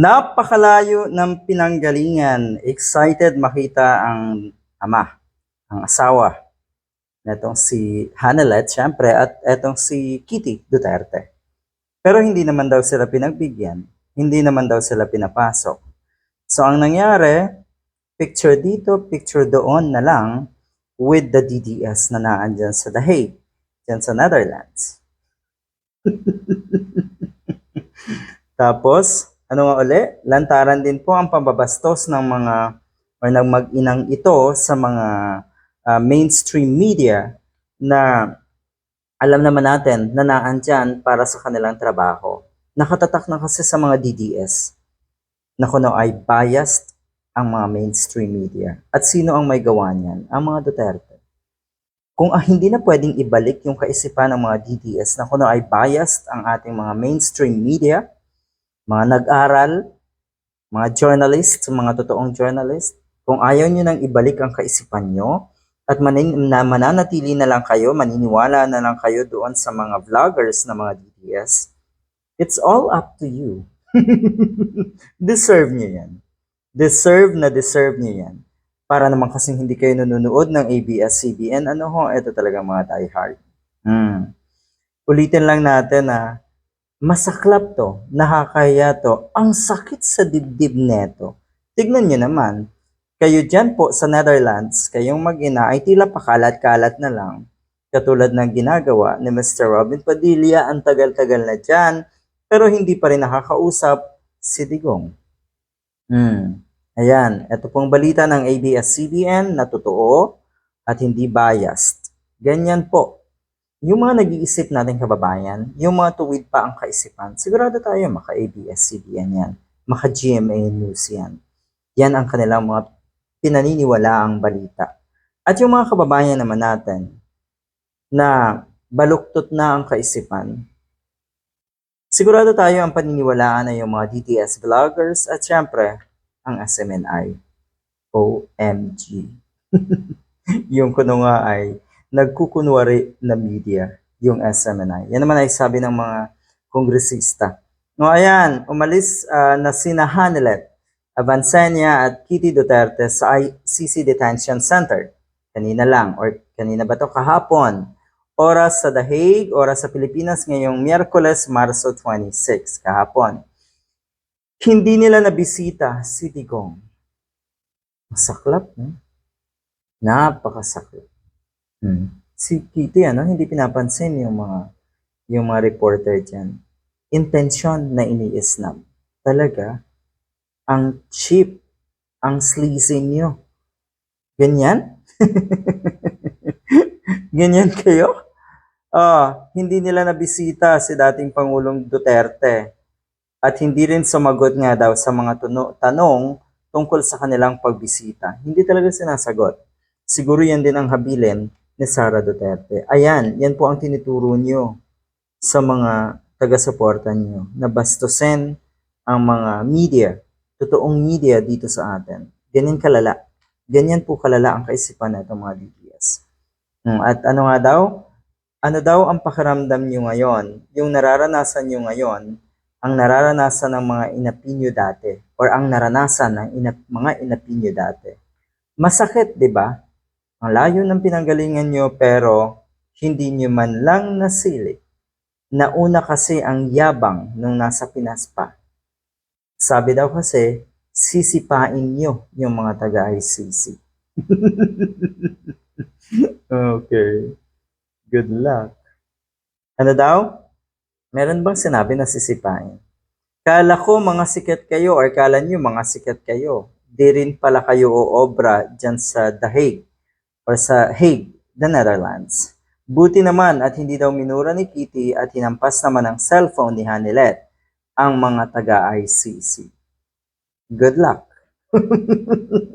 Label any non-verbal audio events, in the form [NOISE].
Napakalayo ng pinanggalingan. Excited makita ang ama, ang asawa. Netong si Hanelet, syempre, at etong si Kitty Duterte. Pero hindi naman daw sila pinagbigyan. Hindi naman daw sila pinapasok. So ang nangyari, picture dito, picture doon na lang with the DDS na naandyan sa The Hague, dyan sa Netherlands. [LAUGHS] Tapos, ano nga uli? Lantaran din po ang pambabastos ng mga or ng mag-inang ito sa mga ah, mainstream media na alam naman natin na naandyan para sa kanilang trabaho. Nakatatak na kasi sa mga DDS na kuno ay biased ang mga mainstream media. At sino ang may gawa niyan? Ang mga Duterte. Kung ah, hindi na pwedeng ibalik yung kaisipan ng mga DDS na kuno ay biased ang ating mga mainstream media, mga nag-aral, mga journalists, mga totoong journalist, kung ayaw nyo nang ibalik ang kaisipan nyo, at manin, na mananatili na lang kayo, maniniwala na lang kayo doon sa mga vloggers na mga DDS, it's all up to you. [LAUGHS] deserve nyo yan. Deserve na deserve nyo yan. Para naman kasing hindi kayo nanonood ng ABS-CBN, ano ho, ito talaga mga diehard. Hmm. Ulitin lang natin na masaklap to, nakakaya to, ang sakit sa dibdib neto. Tignan nyo naman, kayo dyan po sa Netherlands, kayong mag-ina ay tila pakalat-kalat na lang. Katulad ng ginagawa ni Mr. Robin Padilla, ang tagal-tagal na dyan, pero hindi pa rin nakakausap si Digong. Hmm. Ayan, ito pong balita ng ABS-CBN na totoo at hindi biased. Ganyan po. Yung mga nag-iisip natin kababayan, yung mga tuwid pa ang kaisipan, sigurado tayo maka-ABS-CBN yan, maka-GMA News yan. Yan ang kanilang mga pinaniniwalaang balita. At yung mga kababayan naman natin na baluktot na ang kaisipan, sigurado tayo ang paniniwalaan na yung mga DTS vloggers at syempre, ang SMNI. OMG. [LAUGHS] yung kuno nga ay nagkukunwari na media, yung SMNI. Yan naman ay sabi ng mga kongresista. No, ayan, umalis ah, na sina Hanelet, Avancenia at Kitty Duterte sa ICC Detention Center. Kanina lang, or kanina ba to kahapon. Oras sa The Hague, oras sa Pilipinas ngayong Miyerkules, Marso 26, kahapon. Hindi nila nabisita si Digong. Masaklap, no? Napakasaklap. Hmm. Si Kitty, ano, hindi pinapansin yung mga yung mga reporter dyan. Intensyon na iniisnab. Talaga, ang cheap, ang sleazy nyo. Ganyan? [LAUGHS] Ganyan kayo? Ah, hindi nila nabisita si dating Pangulong Duterte at hindi rin sumagot nga daw sa mga tuno- tanong tungkol sa kanilang pagbisita. Hindi talaga sinasagot. Siguro yan din ang habilin ni Sara Duterte. Ayan, yan po ang tinuturo nyo sa mga taga-suporta nyo na bastusin ang mga media, totoong media dito sa atin. Ganyan kalala. Ganyan po kalala ang kaisipan na mga DPS. Hmm, At ano nga daw? Ano daw ang pakiramdam nyo ngayon? Yung nararanasan nyo ngayon, ang nararanasan ng mga inapinyo dati or ang naranasan ng inap- mga inapinyo dati. Masakit, di ba? Ang layo ng pinanggalingan nyo pero hindi nyo man lang nasili. Nauna kasi ang yabang nung nasa Pinas pa. Sabi daw kasi, sisipain nyo yung mga taga-ICC. [LAUGHS] okay. Good luck. Ano daw? Meron bang sinabi na sisipain? Kala ko mga sikat kayo or kala nyo mga sikat kayo. Di rin pala kayo o obra dyan sa Hague or sa Hague, the Netherlands. Buti naman at hindi daw minura ni Kitty at hinampas naman ang cellphone ni Hanilet ang mga taga-ICC. Good luck. [LAUGHS]